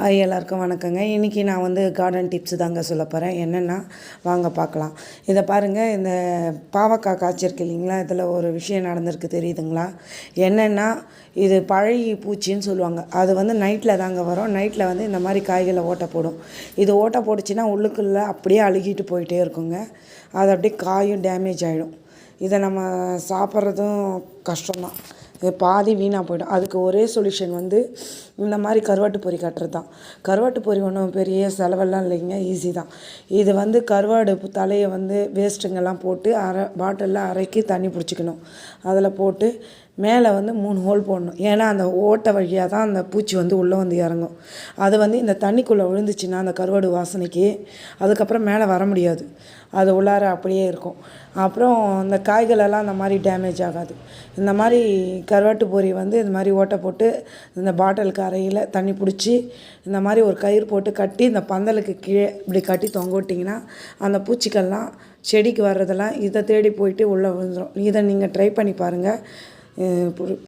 Hi எல்லாருக்கும் வணக்கங்க. இன்றைக்கி நான் வந்து கார்டன் டிப்ஸ் தாங்க சொல்ல போகிறேன் என்னென்னா வாங்க பார்க்கலாம். இதை பாருங்கள் இந்த பாவக்காய் காய்ச்சிருக்கு இல்லைங்களா? இதில் ஒரு விஷயம் நடந்திருக்கு தெரியுதுங்களா? என்னென்னா இது பழகி பூச்சின்னு சொல்லுவாங்க. அது வந்து நைட்டில் தாங்க வரும். நைட்டில் வந்து இந்த மாதிரி காய்களை ஓட்டை போடும். இது ஓட்டை போட்டுச்சுன்னா உள்ளுக்குள்ளே அப்படியே அழுகிட்டு போயிட்டே இருக்குங்க. அது அப்படியே காயும் டேமேஜ் ஆகிடும் இதை நம்ம சாப்பிட்றதும் கஷ்டம்தான். பாதி வீணாக போயிடும். அதுக்கு ஒரே சொல்யூஷன் வந்து இந்த மாதிரி கருவாட்டு பொரி கட்டுறது தான் கருவாட்டு பொரி ஒன்றும் பெரிய செலவெல்லாம் இல்லைங்க ஈஸி தான். இது வந்து கருவாடு தலையை வந்து வேஸ்ட்டுங்கெல்லாம் போட்டு அரை பாட்டிலில் அரைக்கி தண்ணி பிடிச்சிக்கணும். அதில் போட்டு மேலே வந்து மூணு ஹோல் போடணும். ஏன்னா அந்த ஓட்டை வழியாக தான் அந்த பூச்சி வந்து உள்ளே வந்து இறங்கும். அது வந்து இந்த தண்ணிக்குள்ளே விழுந்துச்சுன்னா அந்த கருவாடு வாசனைக்கு அதுக்கப்புறம் மேலே வர முடியாது. அது உள்ளார அப்படியே இருக்கும். அப்புறம் இந்த காய்களெல்லாம் அந்த மாதிரி டேமேஜ் ஆகாது. இந்த மாதிரி கருவாட்டு பொறி வந்து இந்த மாதிரி ஓட்டை போட்டு இந்த பாட்டிலுக்கு அறையில் தண்ணி பிடிச்சி இந்த மாதிரி ஒரு கயிறு போட்டு கட்டி இந்த பந்தலுக்கு கீழே இப்படி கட்டி தொங்க விட்டிங்கன்னா அந்த பூச்சிக்கள்லாம் செடிக்கு வர்றதெல்லாம் இதை தேடி போயிட்டு உள்ளே விழுந்துடும் இதை நீங்கள் ட்ரை பண்ணி பாருங்கள் eh, por,